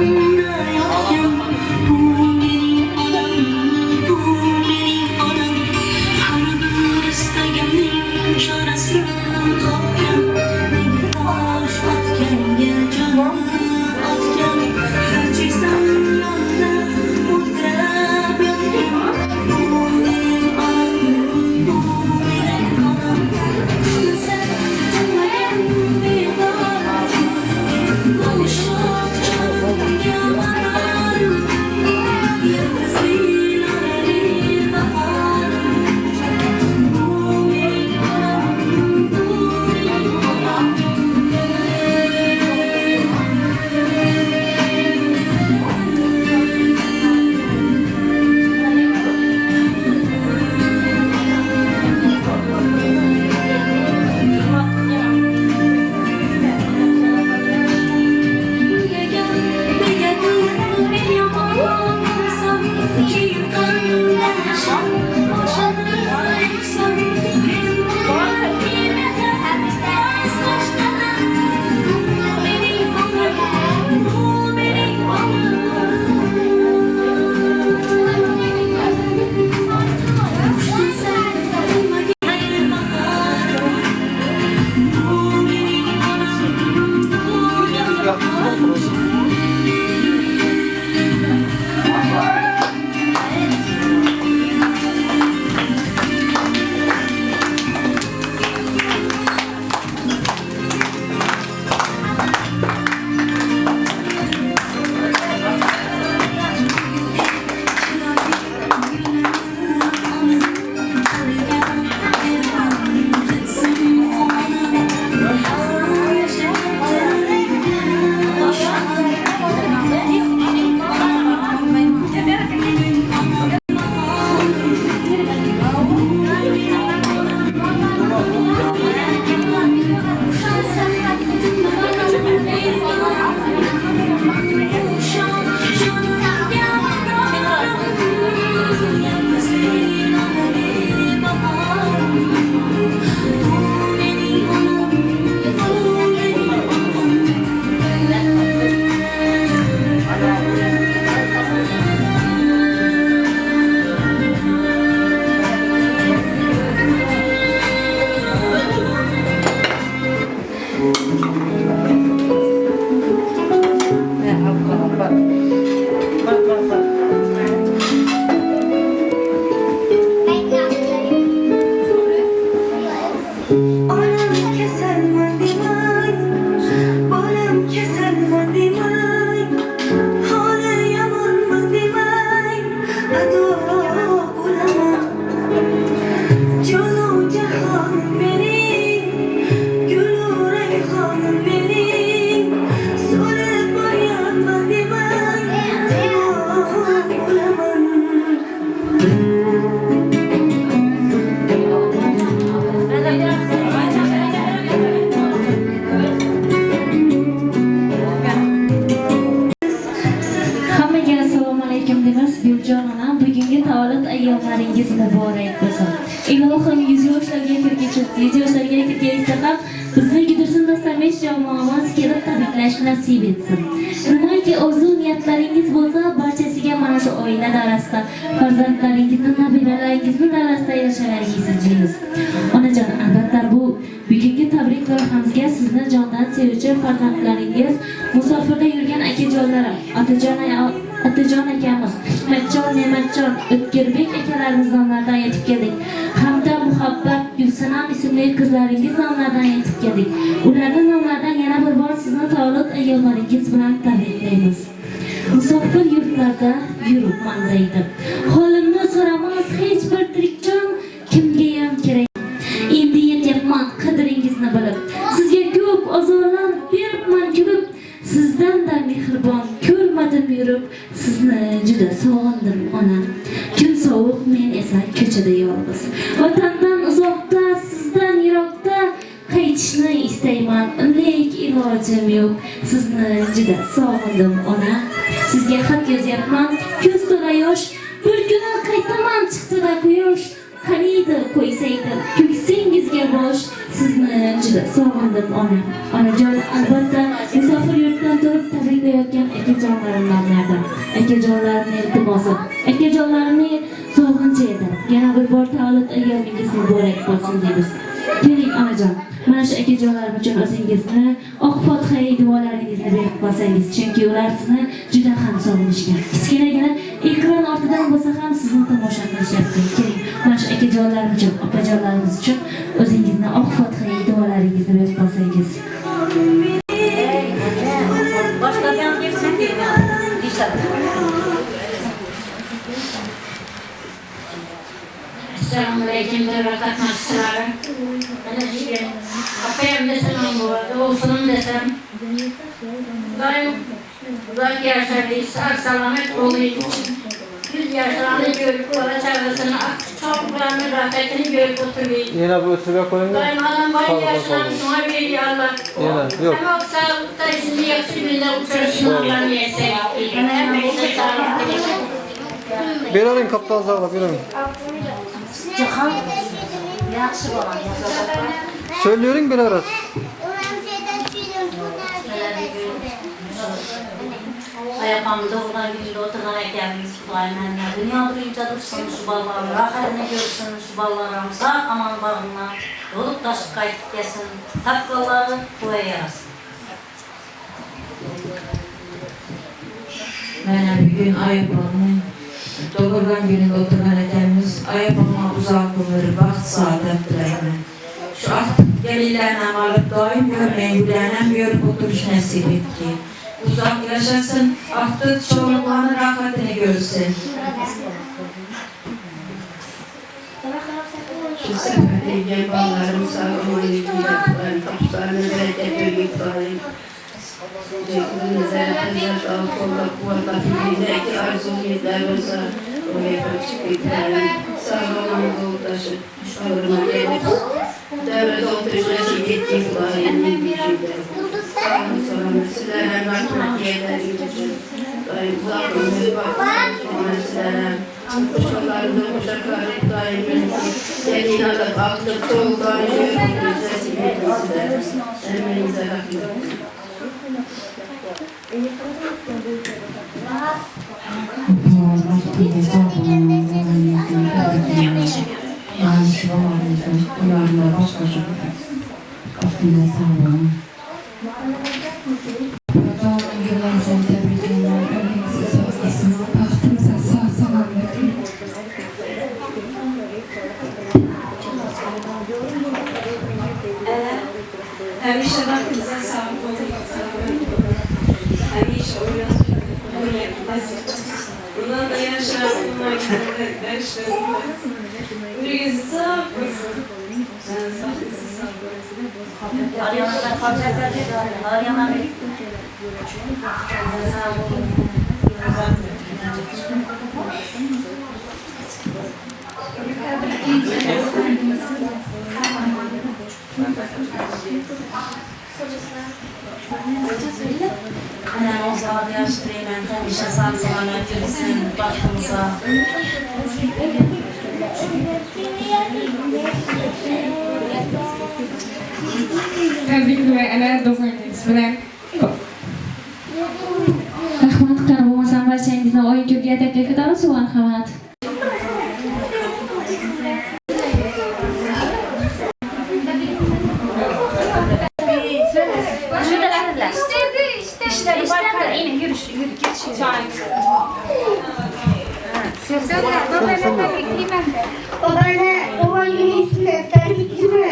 Thank you. edik ularni nomlaridan yana bir bor sizni tavlid ayollaringiz bilan tabriklaymiz musofir yurtlarda yuribman deydi holimni so'ramas hech bir tirikjon kimgayam kerak endi yetyapman qadringizni bilib. Sizga ko'p ozorlar beribman kulib sizdan-da mehribon ko'rmadim yurib. Sizni juda sog'indim ketman ko'z to'la yosh bir kuni qaytaman chiqsada quyosh. Qariydi qo'ysaydi ko'ksingizga bosh. Sizni juda sog'indim ona. Onajon albatta musofir yurtdan turib tabriklayotgan akajonlarimdan ulardan akajonlarni iltimosim. Akajonlarni sog'inchi edi yana bir bor tavallud ayyomingiz muborak bo'lsin deymiz. Keling onajon mana shu akajonlarim uchun o'zingizni oq fotiha duolaringizni berib qolsangiz chunki ular sizni juda ham sog'inishgan kichkinagina ekran ortidan bo'lsa ham sizni tomosha qilishyapti keling mana shu akajonlarim uchun opajonlarimiz uchun o'zingizni oq fotiha duolaringizni berib qo'ysangiz Başlayan girsin diye yani. İnşallah. Selamünaleyküm devlet katnakçıları. Hele işte kapayım desem uzak yaşarıyız, sağ selamet olayım için. Yüz yaşlarını görüp, para çevresini, çocuklarını, rahmetini görüp oturayım. Yine bu üstüne koyun da. Ol, sağ ol. yaşlarını şuna veriyor Allah. Yine yok. Ama o sağlıkta şimdi yakşı günde uçuruşun Allah'ını yese. Hem de işte sağlıkta. Bir arayın kaptan sağla bir arayın. Cihan. Yaxşı balan. Söylüyorum bir arası. Ayapamda olan günde oturan eklerimiz kutlaymanlar. Dünya şu ballarım. Rahatını görsün şu ballarım. Sağ aman bağına. Yolup taşıp kayıp gelsin. Takvaları koya yarasın. Mənə bir gün ayıpamın doğurgan günündə oturgan etəmiz ayıpama uzaq ömür, vaxt, saadət diləyimən. Şu artıq gəlirlərlə alıb daim görməyə, yüklənəm görüb oturuş nəsib etdi. Uzaq yaşasın, artıq çoğunluğunun rahatını görsün. Şu seferde ceballarım sağlamayı duyacaklar, kapılarını bereket öğütlerim. Ceklinize kızlar dal kolla kuvveta filindeki arzumizler olsa oraya çıkıklarım. Sağlaman yoldaşı ağırma gelip devlet oturuşuna şirkettiğim bayenin gücüyle. Sağın sonra sizlere rahmet yeter Annem o zaman yaşlıyım ben hemşe sağ selamet girsin başımıza. Tabriklar ana doğruydunuz. Bilen rahmat qani bo'lmasam barchangizni o'yin ko'rga taklif etamiz marhamat Babaanne, baban günü üstüne terlikli mi?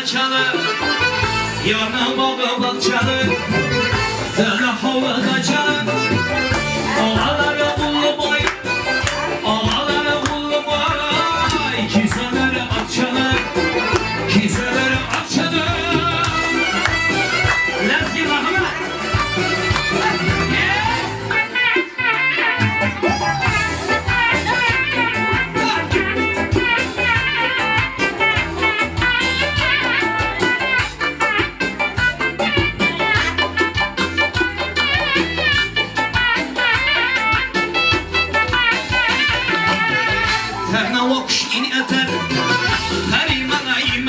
baba çalı Yana baba bak çalı. Dana havada çalı Karin atar Karim anayım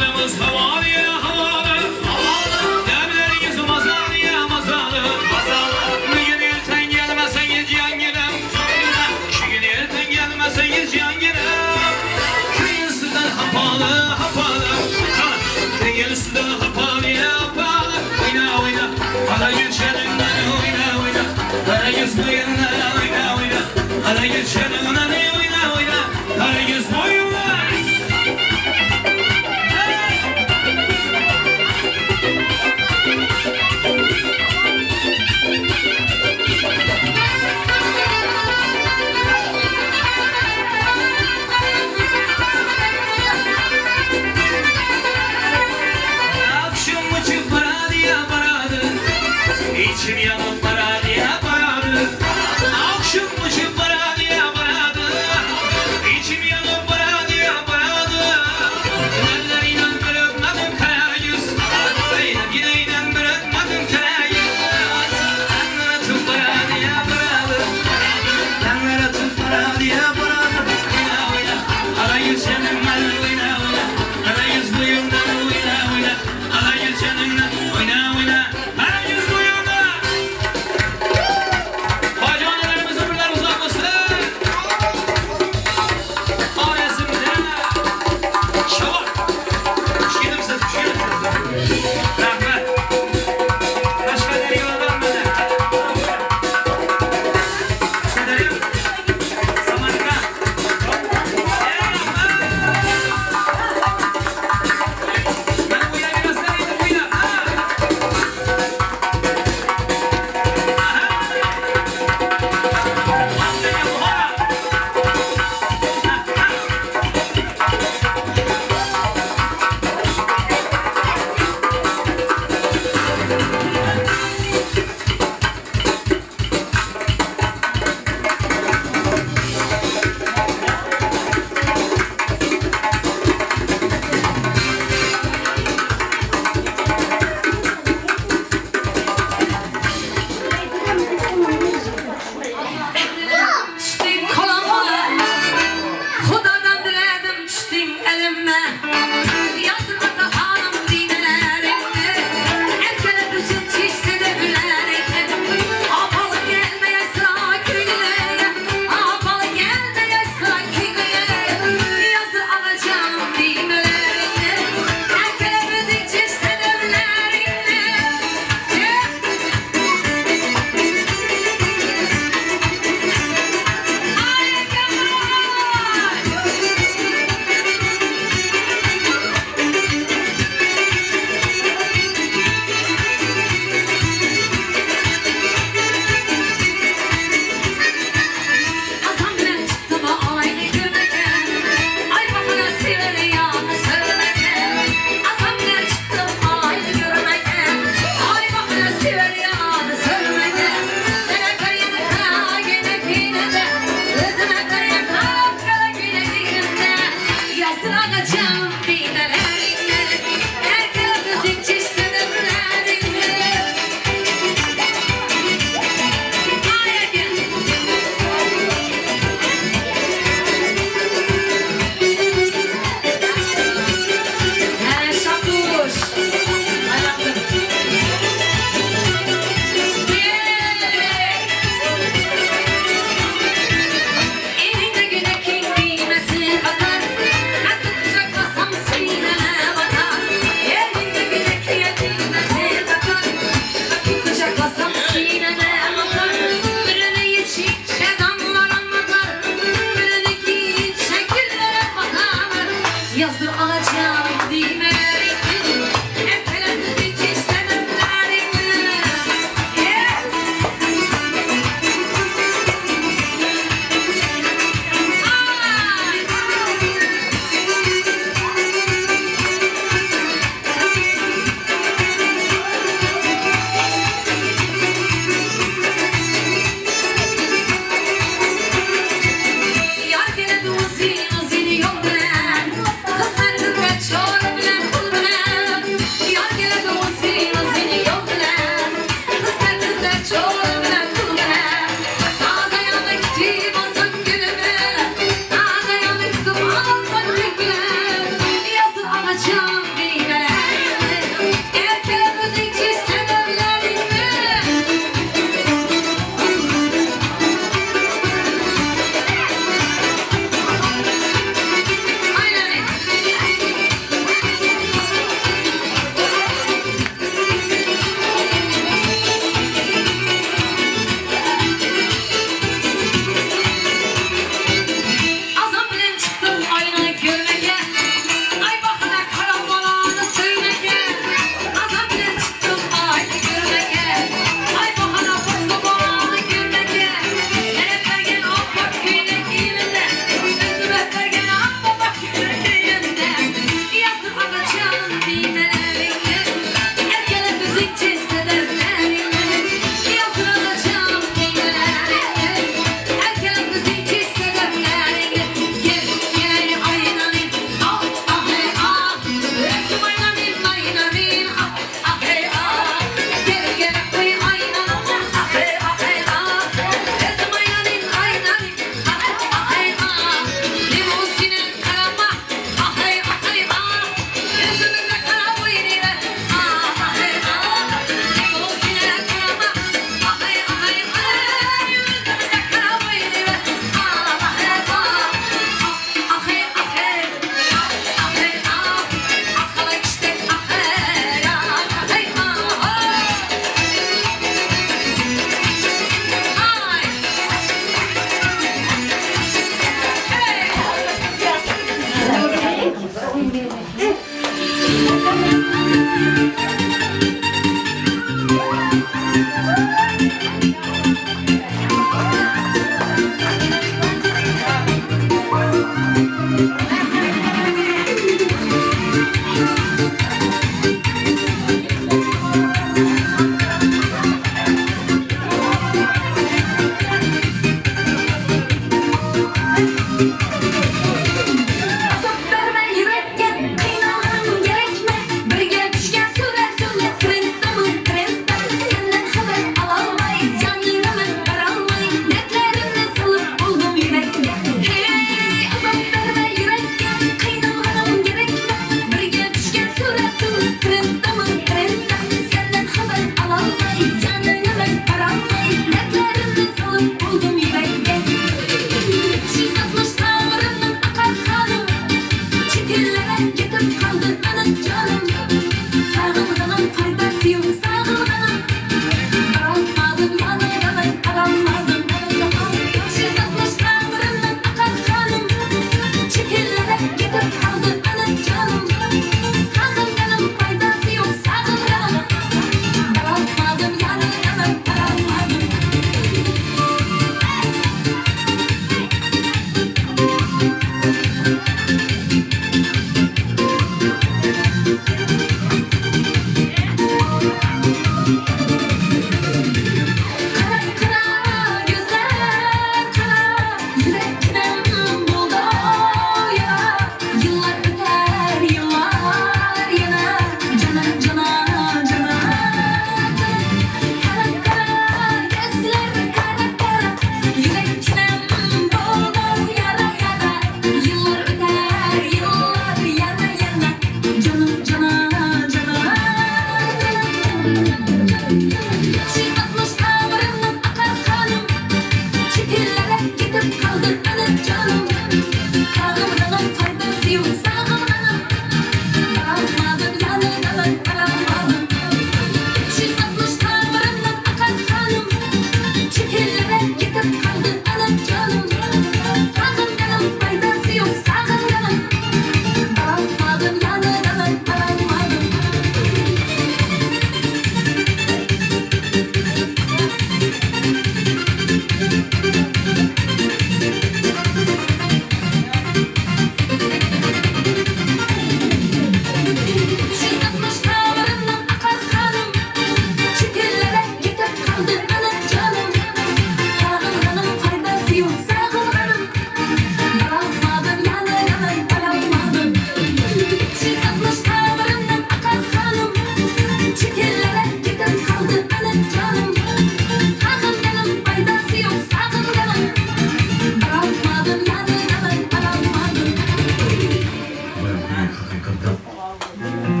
될 겁니다.